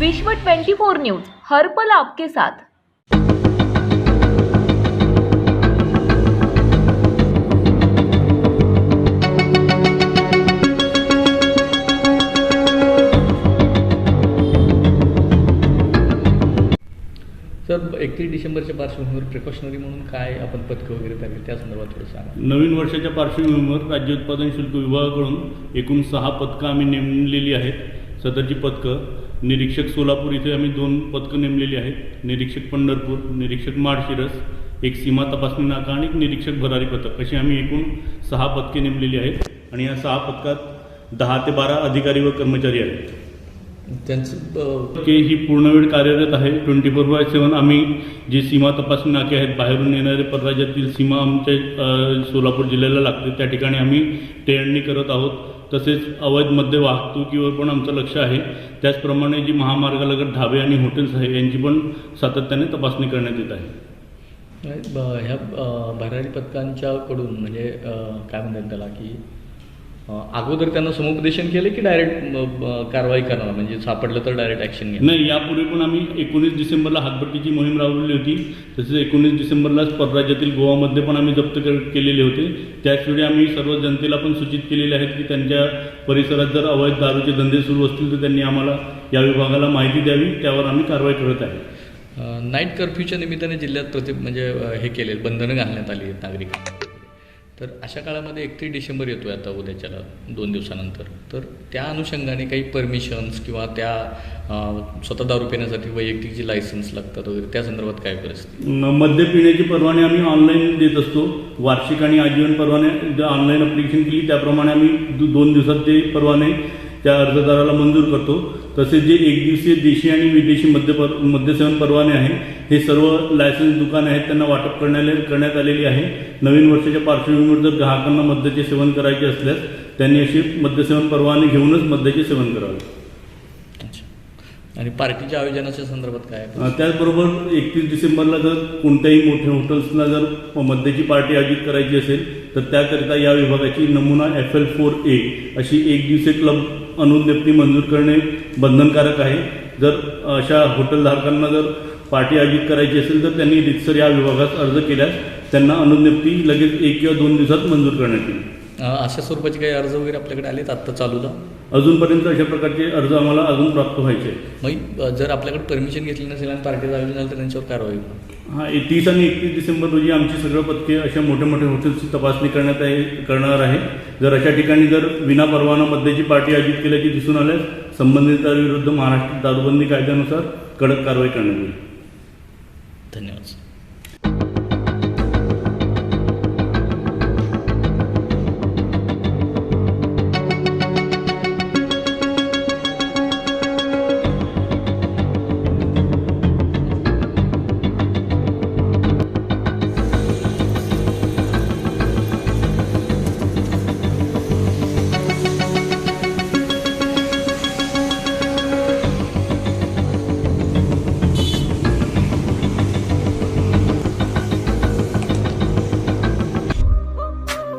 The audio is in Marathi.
विश्व 24 न्यूज हर पल आपके साथ. सर एकतीस डिसेंबरच्या पार्श्वभूमीवर प्रिकॉशनरी म्हणून काय आपण पथकं वगैरे तयार त्या संदर्भात थोडं सांगा. नवीन वर्षाच्या पार्श्वभूमीवर राज्य उत्पादन शुल्क विभागाकडून एकूण सहा पथकं आम्ही नेमलेली आहेत. सदरची पथकं. निरीक्षक सोलापूर इथे आम्ही दोन पथकं नेमलेली आहेत. निरीक्षक पंढरपूर निरीक्षक माळशिरस एक सीमा तपासणी नाका आणि एक निरीक्षक भरारी पथक. अशी आम्ही एकूण सहा पथके नेमलेली आहेत आणि या सहा पथकात दहा ते बारा अधिकारी व कर्मचारी आहेत. त्यांचं के ही पूर्णवेळ कार्यरत आहे. ट्वेंटी फोर बाय सेवन आम्ही जे सीमा तपासणी नाके आहेत बाहेरून येणारे परराज्यातील सीमा आमच्या सोलापूर जिल्ह्याला लागते त्या ठिकाणी आम्ही टेळणी करत आहोत. तसेच अवैधमध्ये वाहतुकीवर पण आमचं लक्ष आहे. त्याचप्रमाणे जी महामार्गालगत ढाबे आणि हॉटेल्स आहे यांची पण सातत्याने तपासणी करण्यात येत आहे. ह्या भरारी पथकांच्याकडून म्हणजे काय म्हणतात त्याला की अगोदर त्यांना समुपदेशन केलं की डायरेक्ट कारवाई करणार म्हणजे सापडलं तर डायरेक्ट ॲक्शन घेणार नाही यापूर्वी पण आम्ही एकोणीस डिसेंबरला हातभट्टीची मोहीम राबवली होती. तसेच एकोणीस डिसेंबरलाच परराज्यातील गोवामध्ये पण आम्ही जप्त केलेले होते. त्याचवेळी आम्ही सर्व जनतेला पण सूचित केलेले आहेत की त्यांच्या परिसरात जर अवैध दारूचे धंदे सुरू असतील तर त्यांनी आम्हाला या विभागाला माहिती द्यावी. त्यावर आम्ही कारवाई करत आहे. नाईट कर्फ्यूच्या निमित्ताने जिल्ह्यात प्रति म्हणजे हे केले बंधनं घालण्यात आली आहेत नागरिक. तर अशा काळामध्ये एकतीस डिसेंबर येतोय आता उद्याच्याला दोन दिवसानंतर. तर त्या अनुषंगाने काही परमिशन्स किंवा त्या स्वतः दारू पिण्यासाठी वैयक्तिक जी लायसन्स लागतात वगैरे त्या संदर्भात काय परिस्थिती? मद्य पिण्याची परवाने आम्ही ऑनलाईन देत असतो. वार्षिक आणि आजीवन परवाने ऑनलाईन अप्लिकेशन केली त्याप्रमाणे आम्ही दोन दिवसात ते परवाने त्या अर्जदाराला मंजूर करतो. तसेच जे एक दिवसीय देशी आणि विदेशी मद्य पर मद्यसेवन परवाने आहे हे सर्व लायसन्स दुकान आहेत त्यांना वाटप करण्यात करण्यात आलेली आहे. नवीन वर्षाच्या पार्श्वभूमीवर जर ग्राहकांना मद्याचे सेवन करायचे असल्यास त्यांनी असे मद्यसेवन परवाने घेऊनच मद्याचे सेवन करावे. आणि पार्टीच्या आयोजनाच्या संदर्भात काय त्याचबरोबर एकतीस डिसेंबरला जर कोणत्याही मोठ्या हॉटेल्सला जर मद्याची पार्टी आयोजित करायची असेल तर त्याकरिता या विभागाची नमुना एफ एल फोर ए अशी एक दिवसीय क्लब अनुज्ञप्ती मंजूर करणे बंधनकारक आहे. जर अशा हॉटेलधारकांना जर पार्टी आयोजित करायची असेल तर त्यांनी रितसर या विभागात अर्ज केल्यास त्यांना अनुज्ञप्ती लगेच एक किंवा दोन दिवसात मंजूर करण्यात येईल. अशा स्वरूपाचे काही अर्ज वगैरे आपल्याकडे आलेत? आत्ता चालूला. अजूनपर्यंत अशा प्रकारचे अर्ज आम्हाला अजून प्राप्त व्हायचे. मग जर आपल्याकडे परमिशन घेतली नसेल आणि पार्टीचं आयोजन झालं तर त्यांच्यावर कारवाई हा तीस आणि एकतीस डिसेंबर रोजी आमची सगळं पथके अशा मोठ्या मोठ्या हॉटेल्सची तपासणी करण्यात आहे करणार आहे. जर अशा ठिकाणी जर विनापरवाना मद्याची पार्टी आयोजित केल्याची दिसून आल्यास संबंधितांविरुद्ध महाराष्ट्र दारूबंदी कायद्यानुसार कडक कारवाई करण्यात येईल. धन्यवाद